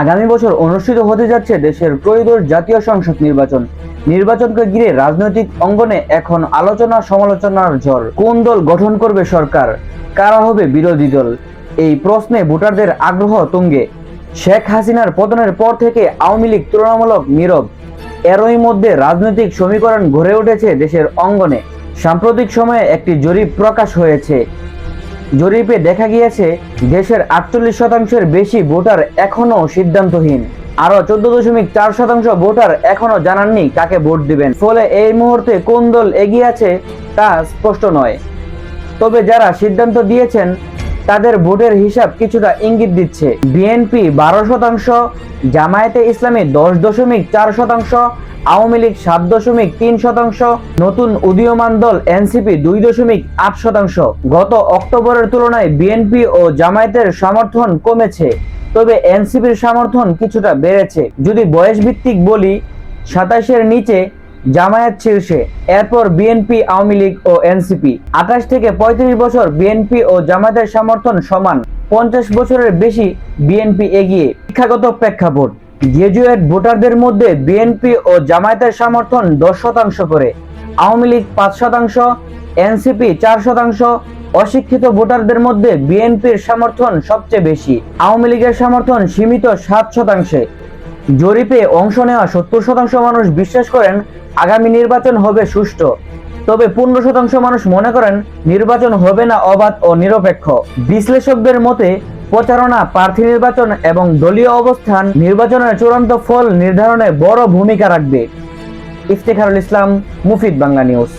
আগামী বছর অনুষ্ঠিত হতে যাচ্ছে দেশের ত্রয়োদশ জাতীয় সংসদ নির্বাচন। নির্বাচনকে ঘিরে রাজনৈতিক অঙ্গনে এখন আলোচনা সমালোচনার ঝড়। কোন দল গঠন করবে সরকার? কারা হবে বিরোধী দল? এই প্রশ্নে ভোটারদের আগ্রহ তুঙ্গে। শেখ হাসিনার পতনের পর থেকে আওয়ামী লীগ তুলনামূলক নীরব। এরই মধ্যে রাজনৈতিক সমীকরণ গড়ে উঠেছে দেশের অঙ্গনে। সাম্প্রতিক সময়ে একটি জরিপ প্রকাশ হয়েছে। জরিপে দেখা গিয়েছে, দেশের আটচল্লিশ শতাংশের বেশি ভোটার এখনও সিদ্ধান্তহীন। আরও চোদ্দ দশমিক চার শতাংশ ভোটার এখনও জানাননি কাকে ভোট দিবেন। ফলে এই মুহূর্তে কোন দল এগিয়ে আছে তা স্পষ্ট নয়। তবে যারা সিদ্ধান্ত দিয়েছেন তাদের ভোটের হিসাব কিছুটা ইঙ্গিত দিচ্ছে। বিএনপি বারো শতাংশ, জামায়াতে ইসলামী দশ দশমিক চার শতাংশ, আওয়ামী লীগ সাত দশমিক তিন শতাংশ, নতুন উদীয়মান দল এনসিপি দুই দশমিক আট শতাংশ। গত অক্টোবরের তুলনায় বিএনপি ও জামায়াতের সমর্থন কমেছে, তবে এনসিপির সমর্থন কিছুটা বেড়েছে। যদি বয়স ভিত্তিক বলি, সাতাশের নিচে জামায়াত শীর্ষে এরপর বিএনপি, আওয়ামী লীগ ও এনসিপি। আঠাশ থেকে পঁয়ত্রিশ বছর বিএনপি ও জামায়াতের সমর্থন সমান। পঞ্চাশ বছরের বেশি বিএনপি এগিয়ে। শিক্ষাগত প্রেক্ষাপট। গ্রাজুয়েট ভোটারদের মধ্যে বিএনপি ও জামায়াতের সমর্থন দশ শতাংশ করে। আওয়ামী লীগ পাঁচ শতাংশ, এনসিপি চার শতাংশ। অশিক্ষিত ভোটারদের মধ্যে বিএনপির সমর্থন সবচেয়ে বেশি। আওয়ামী লীগের সমর্থন সীমিত সাত শতাংশে। জরিপে অংশ নেওয়া সত্তর শতাংশ মানুষ বিশ্বাস করেন আগামী নির্বাচন হবে সুষ্ঠু। তবে পূর্ণ শতাংশ মানুষ মনে করেন নির্বাচন হবে না অবাধ ও নিরপেক্ষ। বিশ্লেষকদের মতে, প্রচারণা, প্রার্থী নির্বাচন এবং দলীয় অবস্থান নির্বাচনের চূড়ান্ত ফল নির্ধারণে বড় ভূমিকা রাখবে। ইফতেখারুল ইসলাম, মুফিদ বাংলা নিউজ।